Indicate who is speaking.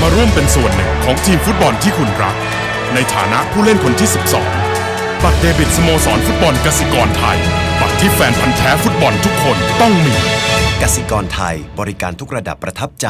Speaker 1: มาร่วมเป็นส่วนหนึ่งของทีมฟุตบอลที่คุณรัก ในฐานะผู้เล่นคนที่ 12 บัตรเดบิตสโมสรฟุตบอลกสิกรไทย บัตรที่แฟนพันธ์แท้ฟุตบอลทุกคนต้องมี
Speaker 2: กสิกรไทยบริการทุกระดับประทับใจ